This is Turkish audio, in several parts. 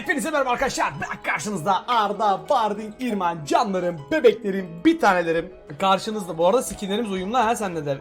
Hepinize merhaba arkadaşlar. Ben karşınızda Arda, Bardin, İrman, canlarım, bebeklerim, bir tanelerim. Karşınızda. Bu arada skinlerimiz uyumlu ha senle de.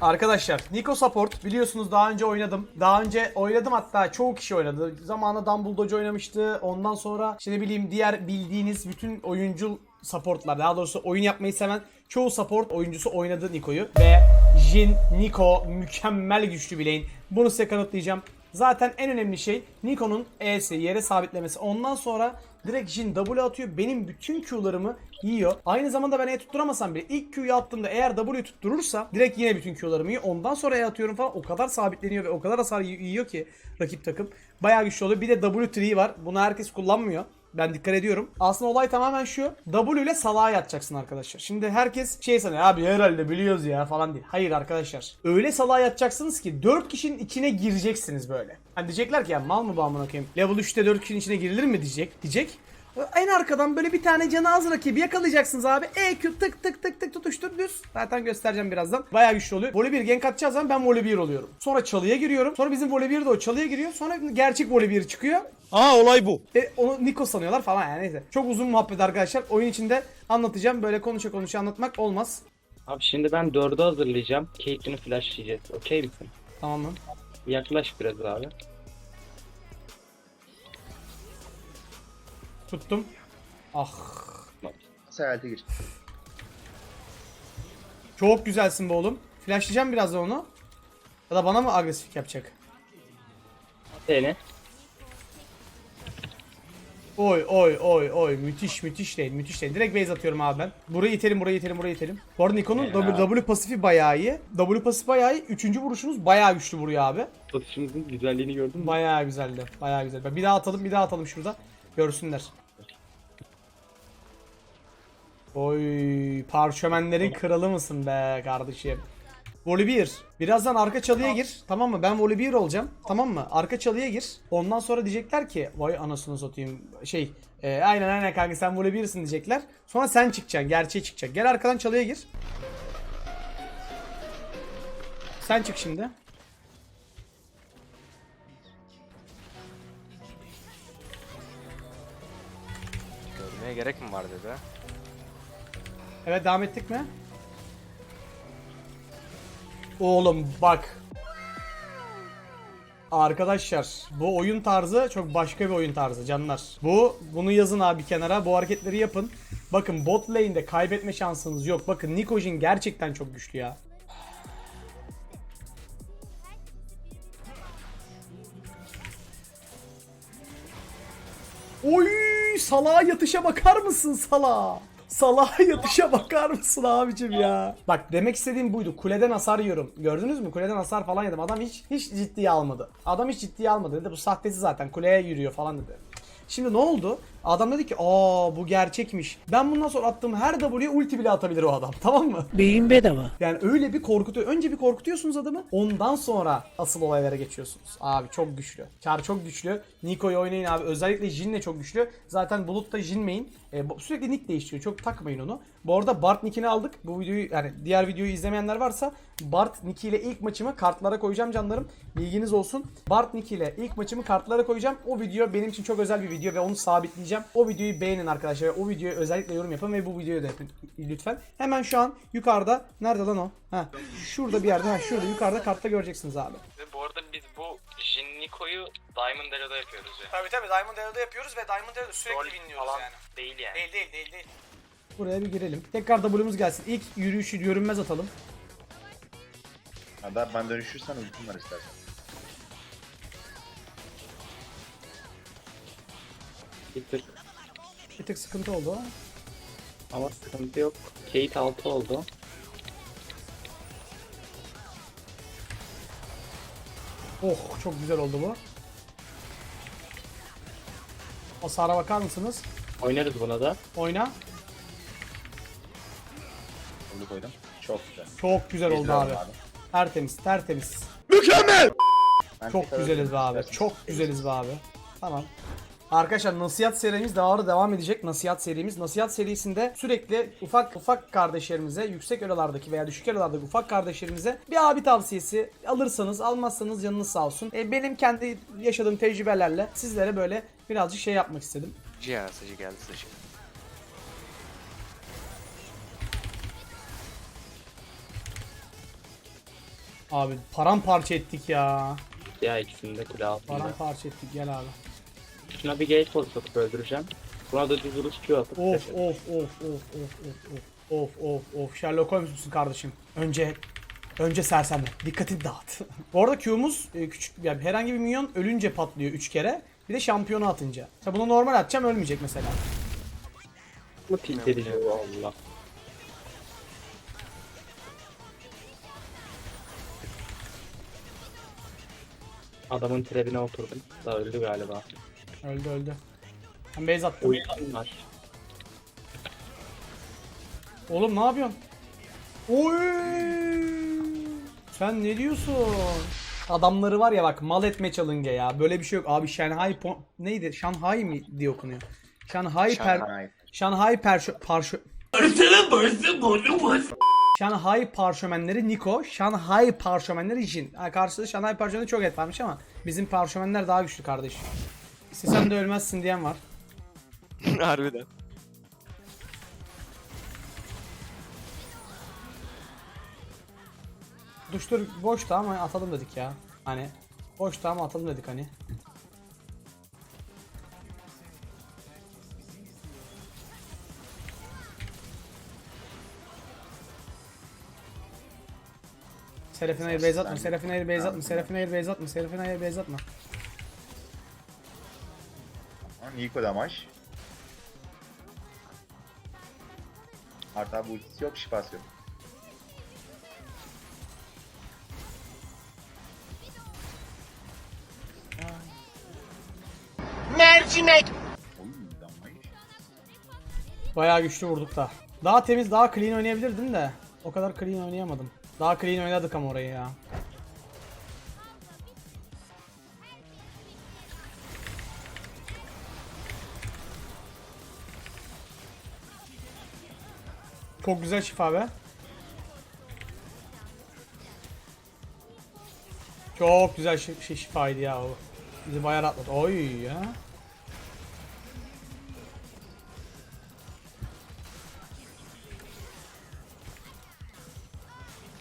Arkadaşlar Nico Support biliyorsunuz daha önce oynadım. Daha önce oynadım hatta çoğu kişi oynadı. Zamanında Dumbledore oynamıştı. Ondan sonra işte ne bileyim diğer bildiğiniz bütün oyuncu supportlar daha doğrusu oyun yapmayı seven çoğu support oyuncusu oynadı Nico'yu. Ve Jin, Nico mükemmel güçlü bileyin. Bunu size kanıtlayacağım. Zaten en önemli şey Nico'nun E'si yere sabitlemesi. Ondan sonra direkt Jin W atıyor. Benim bütün Q'larımı yiyor. Aynı zamanda ben E tutturamasam bile ilk Q'yu attığımda eğer W tutturursa direkt yine bütün Q'larımı yiyor. Ondan sonra E atıyorum falan o kadar sabitleniyor ve o kadar hasar yiyor ki rakip takım. Bayağı güçlü oluyor. Bir de W3 var. Bunu herkes kullanmıyor. Ben dikkat ediyorum. Aslında olay tamamen şu. W ile salağa yatacaksın arkadaşlar. Şimdi herkes şey sanıyor abi herhalde biliyoruz ya falan değil. Hayır arkadaşlar. Öyle salağa yatacaksınız ki 4 kişinin içine gireceksiniz böyle. Hani diyecekler ki ya mal mı bu amına koyayım. Level 3'te 4 kişinin içine girilir mi diyecek. Diyecek. En arkadan böyle bir tane canı az rakibi yakalayacaksınız abi. EQ tık tık tık tık tutuştur düz. Zaten göstereceğim birazdan. Bayağı güçlü oluyor. Voley 1 gank atacağız zaman ben voley 1 oluyorum. Sonra çalıya giriyorum. Sonra bizim voley 1 de o çalıya giriyor. Sonra gerçek voley 1 çıkıyor. Aa olay bu. E, onu Niko sanıyorlar falan yani neyse. Çok uzun muhabbet arkadaşlar. Oyun içinde anlatacağım. Böyle konuşa konuşa anlatmak olmaz. Abi şimdi ben 4'ü hazırlayacağım. Caitlyn'i flashlayacağız. Okey misin? Tamam mı? Yaklaş biraz abi. Tuttum. Ah. Seyahate gir. Çok güzelsin be oğlum. Flashlayacağım birazdan onu. Ya da bana mı agresif yapacak? Seni. Oy oy oy oy müthiş müthiş değil müthiş değil. Direkt base atıyorum abi ben. Burayı itelim burayı itelim burayı itelim. Bu arada Nikon'un W, w pasifi bayağı iyi. W pasif bayağı iyi. Üçüncü vuruşunuz bayağı güçlü vuruyor abi. Satışımızın güzelliğini gördün mü? Bayağı güzeldi. Bayağı güzel. Bak Bir daha atalım bir daha atalım şurada. Görsünler. Oy parşömenlerin kralı mısın be kardeşim? Voley 1. Birazdan arka çalıya gir. Tamam mı? Ben voley 1 olacağım. Tamam mı? Arka çalıya gir. Ondan sonra diyecekler ki vay anasını satayım. Şey e, aynen aynen kanka sen voley 1'sin diyecekler. Sonra sen çıkacaksın. Gerçeğe çıkacaksın. Gel arkadan çalıya gir. Sen çık şimdi. Gerek mi var dedi. Evet devam ettik mi? Oğlum bak. Arkadaşlar bu oyun tarzı çok başka bir oyun tarzı canlar. Bu bunu yazın abi kenara bu hareketleri yapın. Bakın bot lane'de kaybetme şansınız yok. Bakın Nikojin gerçekten çok güçlü ya. Oy salağa yatışa bakar mısın salağa? Salağa yatışa bakar mısın abicim ya? Bak demek istediğim buydu. Kuleden hasar yiyorum. Gördünüz mü? Kuleden hasar falan yedim. Adam hiç hiç ciddiye almadı. Adam hiç ciddiye almadı. Dedi bu sahtesi zaten. Kuleye yürüyor falan dedi. Şimdi ne oldu? Adam dedi ki aa bu gerçekmiş. Ben bundan sonra attığım her W'ye ulti bile atabilir o adam. Tamam mı? Beyin bedava. Yani öyle bir korkutuyor. Önce bir korkutuyorsunuz adamı. Ondan sonra asıl olaylara geçiyorsunuz. Abi çok güçlü. Char çok güçlü. Niko'yu oynayın abi. Özellikle Jin de çok güçlü. Zaten Bulut da Jin main. E, sürekli nick değiştiriyor. Çok takmayın onu. Bu arada Bart nickini aldık. Bu videoyu yani diğer videoyu izlemeyenler varsa Bart nick ile ilk maçımı kartlara koyacağım canlarım. Bilginiz olsun. Bart nick ile ilk maçımı kartlara koyacağım. O video benim için çok özel bir video ve onu sabitleyeceğim. O videoyu beğenin arkadaşlar ve o videoya özellikle yorum yapın ve bu videoyu da yapın lütfen. Hemen şu an yukarıda nerede lan o? Ha, şurada bir yerde. Ha, şurada yukarıda kartta göreceksiniz abi. Ve bu arada biz bu Jin Niko'yu Diamond Elo'da yapıyoruz ya. Tabii tabii Diamond Arrow'da yapıyoruz ve Diamond Arrow'da sürekli Rol falan değil yani. Değil değil değil değil. Buraya bir girelim. Tekrar W'muz gelsin. İlk yürüyüşü görünmez atalım. Ha, ben, ben dönüşürsen ultim var istersen. Bir tık. Bir tık sıkıntı oldu. Ama sıkıntı yok. Kate 6 oldu. Oh çok güzel oldu bu. Hasara bakar mısınız? Oynarız buna da. Oyna. Onu koydum. Çok güzel. Çok güzel oldu abi. abi. Tertemiz, tertemiz. Mükemmel. Ben Çok tekrar güzeliz be abi. Çok güzeliz be abi. Tamam. Arkadaşlar nasihat serimiz daha da devam edecek. Nasihat serimiz. Nasihat serisinde sürekli ufak ufak kardeşlerimize, yüksek elolardaki veya düşük elolardaki ufak kardeşlerimize bir abi tavsiyesi alırsanız, almazsanız canınız sağ olsun. E, benim kendi yaşadığım tecrübelerle sizlere böyle birazcık şey yapmak istedim. Cihan sıcı geldi sıcı. Abi paramparça ettik ya. Ya ikisini de kule altında. Paramparça ettik gel abi. Şuna bir gate force atıp öldüreceğim. Buna da düz vuruş Q atıp. Of of of of of of of. Of of of Sherlock Holmes musun kardeşim? Önce önce sersemle. Dikkatini dağıt. Bu arada Q'muz e, küçük yani herhangi bir minyon ölünce patlıyor 3 kere. Bir de şampiyonu atınca. Mesela bunu normal atacağım ölmeyecek mesela. Bu tilt edici Allah. Adamın trebine oturdum. Daha öldü galiba. Öldü öldü. Ben base attım. Uyuyan var. Oğlum ne yapıyorsun? Oy! Sen ne diyorsun? Adamları var ya bak mal etme çalınge ya. Böyle bir şey yok. Abi Shanghai po- neydi? Shanghai mi diye okunuyor. Shanghai per. Shanghai perşo parşo Shanghai parşömenleri Niko, Shanghai parşömenleri Jin. Ha, karşıda Shanghai parşömeni çok et varmış ama bizim parşömenler daha güçlü kardeş. İstesen de ölmezsin diyen var. Harbiden. Duştur boştu ama atalım dedik ya. Hani boştu ama atalım dedik hani. Serafin hayır beyaz atma, Serafin hayır beyaz atma, Serafin hayır beyaz atma, Serafin hayır beyaz atma. Ama Niko damaj. Artı bu ultisi yok, şifası yok. Oy damaj. Bayağı güçlü vurduk da. Daha temiz, daha clean oynayabilirdim de. O kadar clean oynayamadım. Daha clean oynadık ama orayı ya. Çok güzel şifa be. Çok güzel şi- şi- şifaydı ya o. Bizi bayağı rahatladı. Oy ya.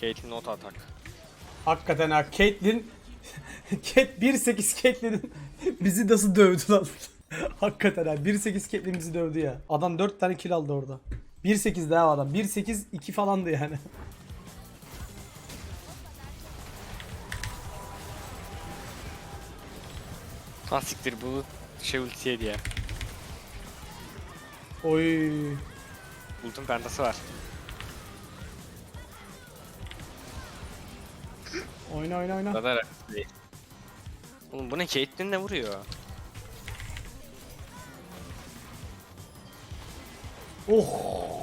Caitlyn not atak. Hakikaten ha Caitlyn Cat 1.8 Caitlyn'in bizi nasıl dövdü lan? Hakikaten ha 1.8 Caitlyn bizi dövdü ya. Adam 4 tane kill aldı orada. 1.8 daha adam. 1.8 2 falandı yani. Ha siktir bu şey ultiydi ya. Oy. Ultim pentası var. Oyna oyna oyna. Radar değil. Oğlum bu ne Caitlyn ne vuruyor? Oh.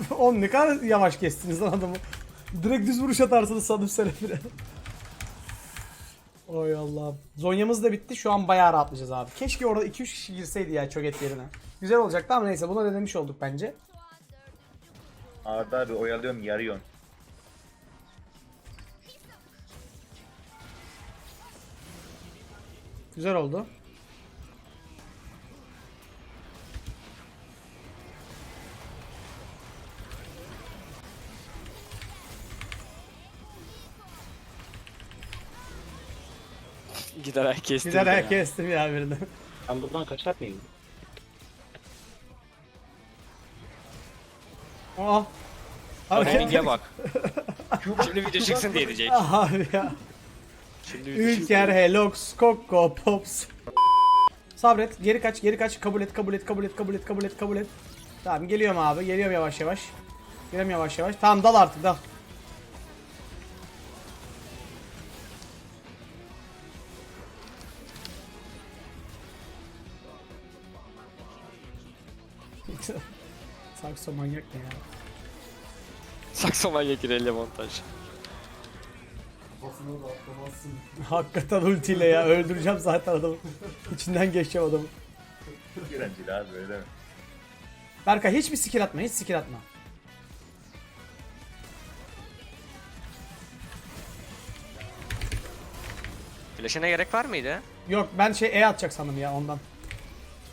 Oğlum ne kadar yavaş kestiniz lan adamı. Direkt düz vuruş atarsınız sandım Serafine. Oy Allah'ım. Zonya'mız da bitti. Şu an bayağı rahatlayacağız abi. Keşke orada 2-3 kişi girseydi ya çöget yerine. Güzel olacaktı ama neyse buna da demiş olduk bence. Arda abi oyalıyorum, yarıyorsun. Güzel oldu. Giderek kestim. Güzel kestim ya birini. Ben buradan kaçar mıyım? Aa. Timing'e bak. Şimdi video çıksın diye diyecek. Abi ya. Şimdi video çıksın. Ülker, Helox, Coco, Pops. Sabret, geri kaç, geri kaç. Kabul et, kabul et, kabul et, kabul et, kabul et, kabul et. Tamam, geliyorum abi. Geliyorum yavaş yavaş. Geliyorum yavaş yavaş. Tamam, dal artık, dal. Sakso manyak ne ya? Sakso manyak ilerle montaj. Hakikaten ultiyle ya öldüreceğim zaten adamı. İçinden geçeceğim adamı. Çok eğlenceli abi öyle mi? Berkay hiçbir skill atma hiç skill atma. Flash'ine gerek var mıydı? Yok ben şey E atacak sandım ya ondan.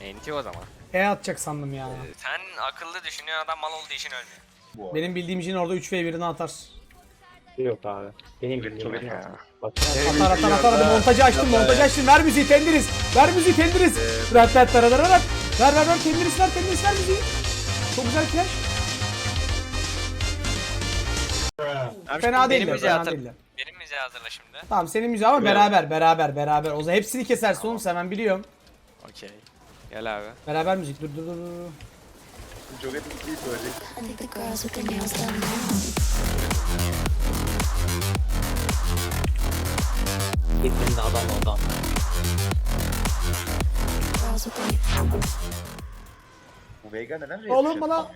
Enti o zaman. E atacak sandım ya. Sen akıllı düşünüyorsun adam mal olduğu için ölmüyor. Benim bildiğim için orada 3v1'ini atar. Yok abi. Benim bildiğim ya. iyi. Baksana. Atar atar atar hadi montajı açtım montajı açtım ver müziği tendiriz. Ver müziği tendiriz. Ver ver ver ver ver. Ver ver ver tendiriz ver tendiriz ver müziği. Çok güzel flash. Fena değil benim de müziği fena hatır- değil de. Benim müziği hazırla şimdi. Tamam senin müziği ama beraber beraber beraber. O zaman hepsini kesersin oğlum sen ben biliyorum. Okey. Gel abi. Beraber müzik dur dur dur. dur. Söyleyecek. Adam their Bu Veigar neden Oğlum bana-?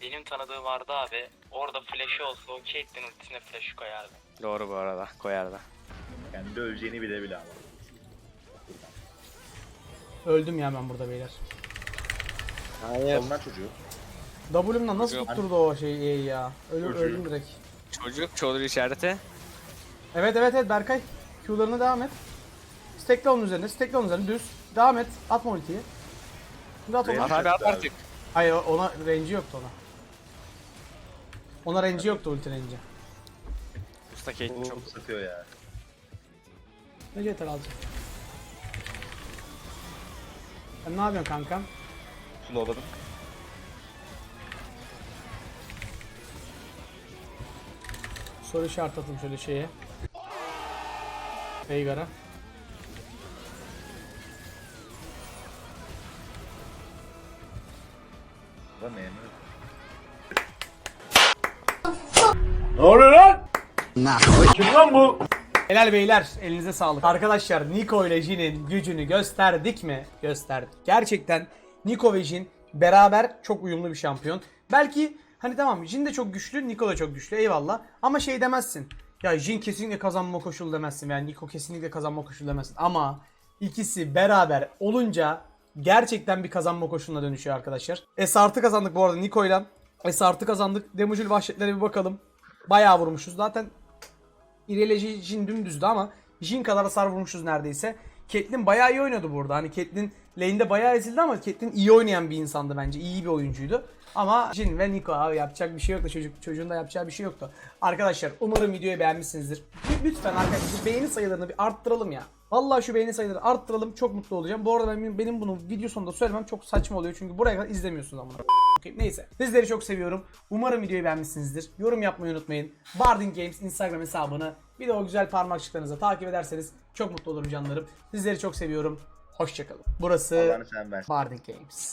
Benim tanıdığım vardı abi. Orada flash'ı olsa o Caitlyn ultisine flash'ı koyardı. Doğru bu arada. Koyar da. Kendi öleceğini bile bile ama. Öldüm ya ben burada beyler. Hayır. Salınan çocuğu. W'mla nasıl Yok. tutturdu o şeyi E'yi ya? Ölüm, Çocuğu. öldüm direkt. Çocuk çoğulur işareti. Evet evet evet Berkay. Q'larına devam et. Stackle onun üzerine, stackle onun üzerine düz. Devam et. Atma ultiyi. Şimdi at ona. At abi at artık. Hayır ona range'i yoktu ona. Ona range'i yoktu ulti range'i. Usta çok Çok satıyor ya. Ne yeter alacak. Sen ne yapıyorsun kankam? Slowladım. Soru işareti atayım şöyle şeye. Veigar'a. Lan memnun. Helal beyler elinize sağlık. Arkadaşlar Niko ile Jin'in gücünü gösterdik mi? Gösterdik. Gerçekten Niko ve Jin beraber çok uyumlu bir şampiyon. Belki hani tamam Jin de çok güçlü, Niko da çok güçlü eyvallah. Ama şey demezsin. Ya Jin kesinlikle kazanma koşulu demezsin. Yani Niko kesinlikle kazanma koşulu demezsin. Ama ikisi beraber olunca gerçekten bir kazanma koşuluna dönüşüyor arkadaşlar. S artı kazandık bu arada Niko'yla. S artı kazandık. Demujul vahşetlere bir bakalım. Bayağı vurmuşuz. Zaten Jin, Jin dümdüzdü ama Jin kadar hasar vurmuşuz neredeyse. Caitlyn bayağı iyi oynadı burada. Hani Caitlyn lane'de bayağı ezildi ama Caitlyn iyi oynayan bir insandı bence. İyi bir oyuncuydu. Ama Jin ve Nico abi yapacak bir şey yoktu. Çocuk, çocuğun da yapacağı bir şey yoktu. Arkadaşlar umarım videoyu beğenmişsinizdir. Lütfen arkadaşlar beğeni sayılarını bir arttıralım ya. Vallahi şu beğeni sayılarını arttıralım. Çok mutlu olacağım. Bu arada benim, benim bunu video sonunda söylemem çok saçma oluyor. Çünkü buraya kadar izlemiyorsunuz ama. Neyse. Sizleri çok seviyorum. Umarım videoyu beğenmişsinizdir. Yorum yapmayı unutmayın. Barding Games Instagram hesabını bir de o güzel parmakçıklarınızla takip ederseniz çok mutlu olurum canlarım. Sizleri çok seviyorum. Hoşçakalın. Burası. Barding Games.